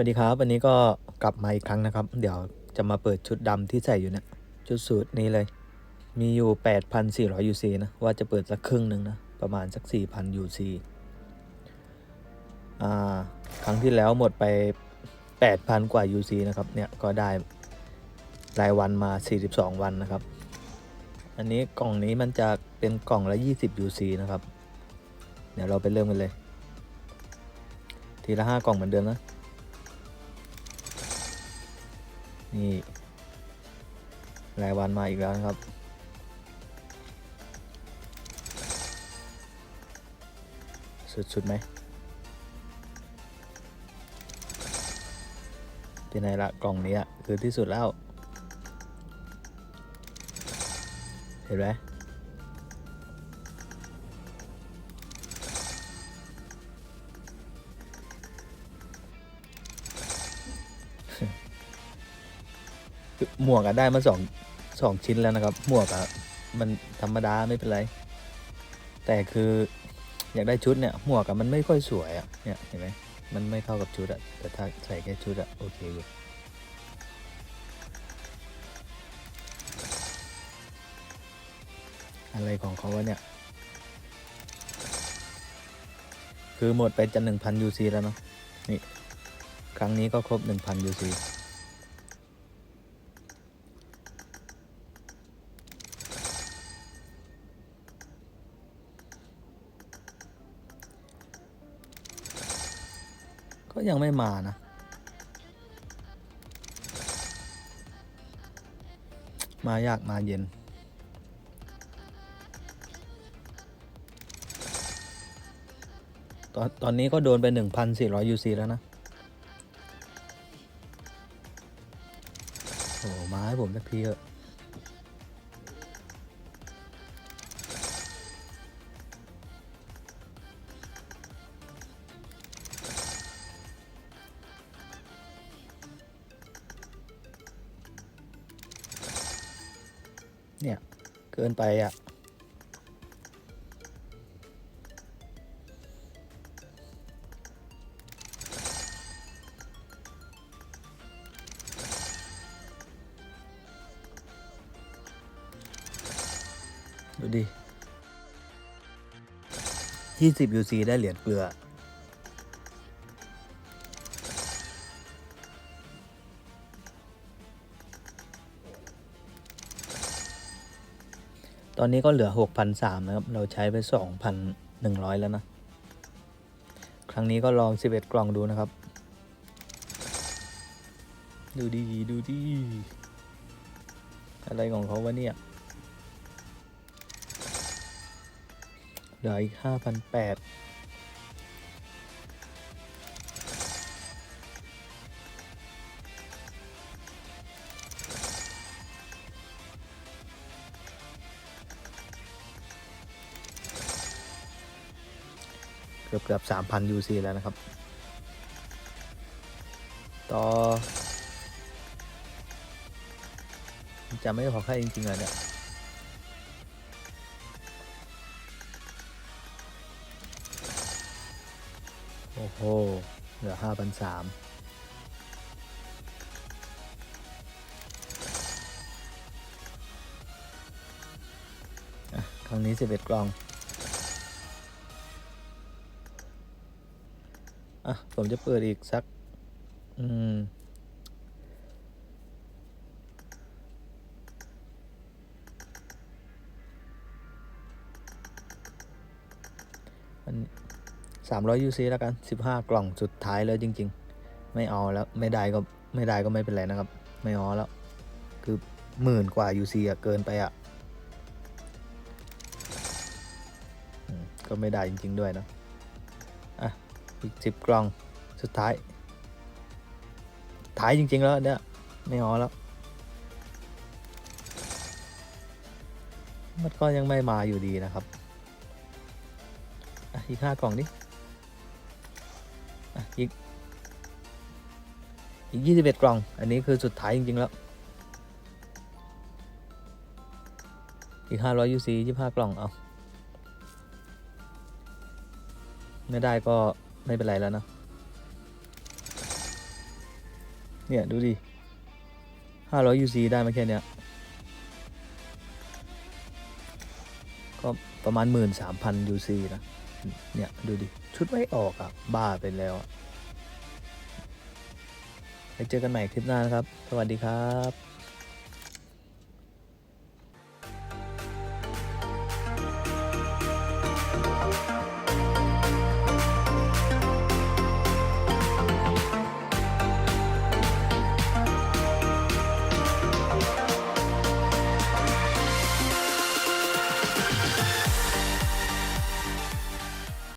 วัสดีครับ วันนี้ก็กลับมาอีกครั้งนะครับ เดี๋ยวจะมาเปิดชุดดำที่ใส่อยู่เนี่ยชุดสูตรนี้เลย มีอยู่ 8,400 UC นะ ว่าจะเปิดสักครึ่งหนึ่งนะ ประมาณสัก 4,000 UC อ่า ครั้งที่แล้วหมดไป 8,000 กว่า UC นะครับ เนี่ยก็ได้รายวันมา 42 วันนะครับ อันนี้กล่องนี้มันจะเป็นกล่องละ 20 UC นะครับ เดี๋ยวเราไปเริ่มกันเลย ทีละ 5 กล่องเหมือนเดิมนะ นี่รายวันมาอีกแล้วนะครับ สุดๆไหมเป็นไงละกล่องนี้อะคือที่สุดแล้ว เห็นไหม หมวกอะได้มาสองสองชิ้นแล้วนะครับ หมวกอะมันธรรมดาไม่เป็นไร แต่คืออยากได้ชุดเนี่ย หมวกอะมันไม่ค่อยสวยอะเนี่ยเห็นไหมมันไม่เข้ากับชุดอะแต่ถ้าใส่แค่ชุดอะโอเคอยู่อะไรของเขาวะเนี่ย คือหมดไปจะหนึ่งพันยูซีแล้วเนาะนี่ ครั้งนี้ก็ครบหนึ่งพันยูซี ก็ยังไม่มานะ มายากมาเย็น ตอนตอนนี้ก็โดนไป 1,400 UC แล้วนะโอ้ไม้ผมสักทีเอะ เนี่ย เกินไปอะ ดูดิ 20 UC ได้เหรียญเกลือ ตอนนี้ก็เหลือ 6,003นะครับ เราใช้ไป 2,100 แล้วนะ ครั้งนี้ก็ลอง 11 กล่องดูนะครับ ดูดีดูดีอะไรของเขาวะเนี่ย เหลืออีก 5,800 เกือบเกือบ3,000 UC แล้วนะครับ ต่อจะไม่พอแค่จริงๆเลยเนี่ยโอ้โห เหลือ5,300อะครั้งนี้11กล่อง อะ ผมจะเปิดอีกสัก อืมมันสามร้อยยูซีแล้วกันสิบห้ากล่องสุดท้ายแล้วจริง ๆ ไม่เอาแล้ว ไม่ได้ก็ไม่ได้ก็ไม่เป็นไรนะครับ ไม่เอาแล้ว คือหมื่นกว่ายูซีอะเกินไปอะก็ไม่ได้จริง ๆ ด้วยนะ อีกสิบกล่องสุดท้าย ท้ายจริง ๆ แล้วเนี่ยไม่เอแล้ว มันก็ยังไม่มาอยู่ดีนะครับออีกห้ากล่องดิอะอีกอีกยี่สิบเอ็ดกล่อง อันนี้คือสุดท้ายจริง ๆ แล้วอีกห้าร้อยยูซียี่ห้ากล่อง เอา ไม่ได้ก็ ไม่เป็นไรแล้วนะเนี่ย ดูดิห้าร้อยยูซีได้มาแค่เนี้ย ก็ประมาณหมื่นสามพันยูซีนะ เนี่ย ดูดิ ชุดไม่ออกอะ บ้าไปแล้วไปเจอกันใหม่คลิปหน้านะครับ สวัสดีครับ